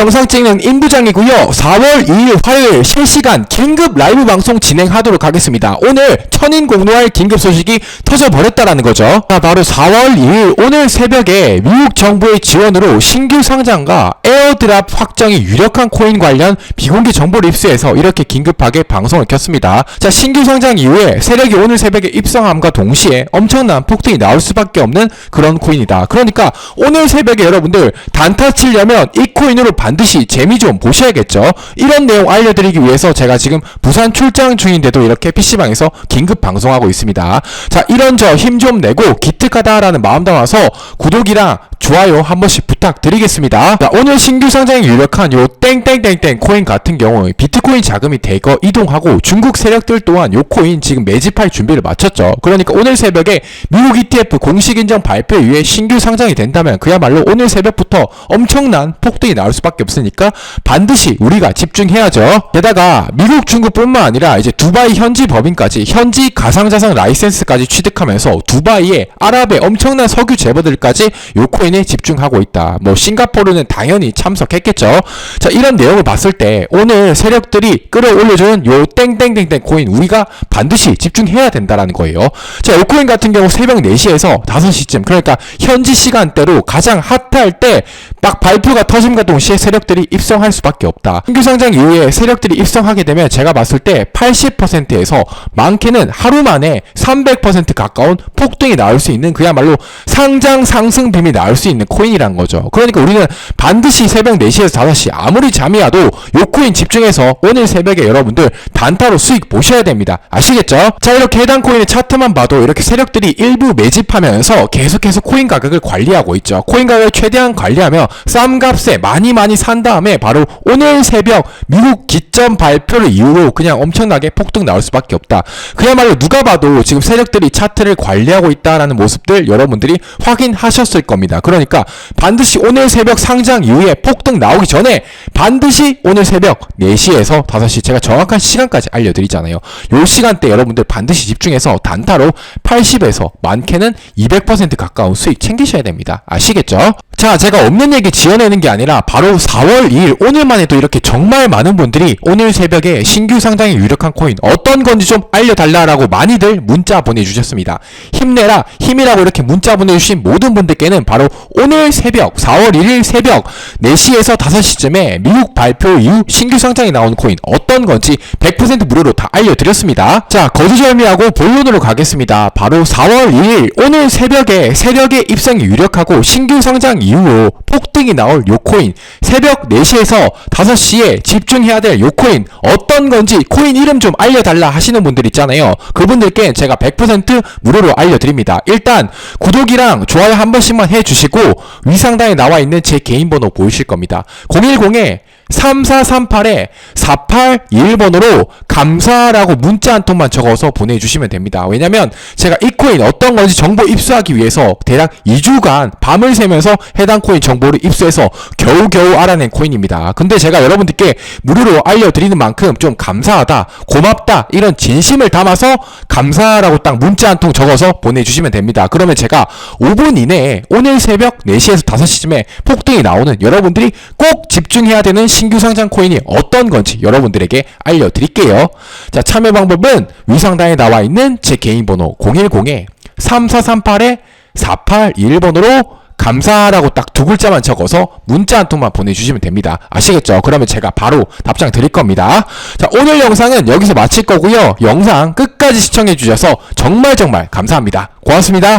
영상 찍는 임부장이고요. 4월 2일 화요일 실시간 긴급 라이브 방송 진행하도록 하겠습니다. 오늘 천인 공노할 긴급 소식이 터져버렸다라는 거죠. 자, 바로 4월 2일 오늘 새벽에 미국 정부의 지원으로 신규 상장과 에어드랍 확정이 유력한 코인 관련 비공개 정보를 입수해서 이렇게 긴급하게 방송을 켰습니다. 자, 신규 상장 이후에 세력이 오늘 새벽에 입성함과 동시에 엄청난 폭등이 나올 수밖에 없는 그런 코인이다. 그러니까 오늘 새벽에 여러분들 단타 치려면 이 코인으로 반 드시 재미 좀 보셔야겠죠. 이런 내용 알려드리기 위해서 제가 지금 부산 출장 중인데도 이렇게 PC방에서 긴급 방송하고 있습니다. 자, 이런 저 힘 좀 내고 기특하다라는 마음 담아서 구독이랑 좋아요 한 번씩 부탁드리겠습니다. 자, 오늘 신규 상장이 유력한 요 땡땡땡땡 코인 같은 경우 비트코인 자금이 대거 이동하고 중국 세력들 또한 요 코인 지금 매집할 준비를 마쳤죠. 그러니까 오늘 새벽에 미국 ETF 공식 인정 발표 이후에 신규 상장이 된다면 그야말로 오늘 새벽부터 엄청난 폭등이 나올 수밖에 없으니까 반드시 우리가 집중해야죠. 게다가 미국 중국뿐만 아니라 이제 두바이 현지 법인까지 현지 가상자산 라이센스까지 취득하면서 두바이의 아랍의 엄청난 석유 재벌들까지 요 코인에 집중하고 있다. 뭐 싱가포르는 당연히 참석했겠죠. 자 이런 내용을 봤을 때 오늘 세력들이 끌어올려주는 요 땡땡땡땡 코인 우리가 반드시 집중해야 된다라는 거예요. 자, 요 코인 같은 경우 새벽 4시에서 5시쯤 그러니까 현지 시간대로 가장 핫할 때 막 발표가 터짐과 동시에 세력들이 입성할 수밖에 없다. 신규 상장 이후에 세력들이 입성하게 되면 제가 봤을 때 80%에서 많게는 하루 만에 300% 가까운 폭등이 나올 수 있는 그야말로 상장 상승 빔이 나올 수 있는 코인이란 거죠. 그러니까 우리는 반드시 새벽 4시에서 5시 아무리 잠이 와도 요 코인 집중해서 오늘 새벽에 여러분들 단타로 수익 보셔야 됩니다. 아시겠죠? 자 이렇게 해당 코인의 차트만 봐도 이렇게 세력들이 일부 매집하면서 계속해서 코인 가격을 관리하고 있죠. 코인 가격을 최대한 관리하며 싼 값에 많이 많이 산 다음에 바로 오늘 새벽 미국 기점 발표를 이후로 그냥 엄청나게 폭등 나올 수밖에 없다. 그야말로 누가 봐도 지금 세력들이 차트를 관리하고 있다라는 모습들 여러분들이 확인하셨을 겁니다. 그러니까 반드시 오늘 새벽 상장 이후에 폭등 나오기 전에 반드시 오늘 새벽 4시에서 5시 제가 정확한 시간까지 알려드리잖아요. 요 시간대 여러분들 반드시 집중해서 단타로 80에서 많게는 200% 가까운 수익 챙기셔야 됩니다. 아시겠죠? 자, 제가 없는 얘기 지어내는 게 아니라 바로 4월 2일 오늘만 해도 이렇게 정말 많은 분들이 오늘 새벽에 신규 상장이 유력한 코인 어떤 건지 좀 알려달라라고 많이들 문자 보내주셨습니다. 힘내라, 힘이라고 이렇게 문자 보내주신 모든 분들께는 바로 오늘 새벽 4월 1일 새벽 4시에서 5시쯤에 미국 발표 이후 신규 상장이 나온 코인 어떤 건지 100% 무료로 다 알려드렸습니다. 자, 거두절미하고 본론으로 가겠습니다. 바로 4월 2일 오늘 새벽에 세력의 입성이 유력하고 신규 상장 이후로 폭등이 나올 요 코인 새벽 4시에서 5시에 집중해야 될 요 코인 어떤 건지 코인 이름 좀 알려달라 하시는 분들 있잖아요. 그분들께 제가 100% 무료로 알려드립니다. 일단 구독이랑 좋아요 한 번씩만 해주시고 위상단에 나와 있는 제 개인 번호 보이실 겁니다. 010에 3438에 4821번으로 감사라고 문자 한 통만 적어서 보내주시면 됩니다. 왜냐면 제가 이 코인 어떤 건지 정보 입수하기 위해서 대략 2주간 밤을 새면서 해당 코인 정보를 입수해서 겨우겨우 알아낸 코인입니다. 근데 제가 여러분들께 무료로 알려드리는 만큼 좀 감사하다, 고맙다, 이런 진심을 담아서 감사라고 딱 문자 한 통 적어서 보내주시면 됩니다. 그러면 제가 5분 이내에 오늘 새벽 4시에서 5시쯤에 폭등이 나오는 여러분들이 꼭 집중해야 되는 신규 상장 코인이 어떤 건지 여러분들에게 알려드릴게요. 자, 참여 방법은 위상단에 나와 있는 제 개인 번호 010에 3438에 4821번으로 감사라고 딱 두 글자만 적어서 문자 한 통만 보내주시면 됩니다. 아시겠죠? 그러면 제가 바로 답장 드릴 겁니다. 자, 오늘 영상은 여기서 마칠 거고요. 영상 끝까지 시청해 주셔서 정말 정말 감사합니다. 고맙습니다.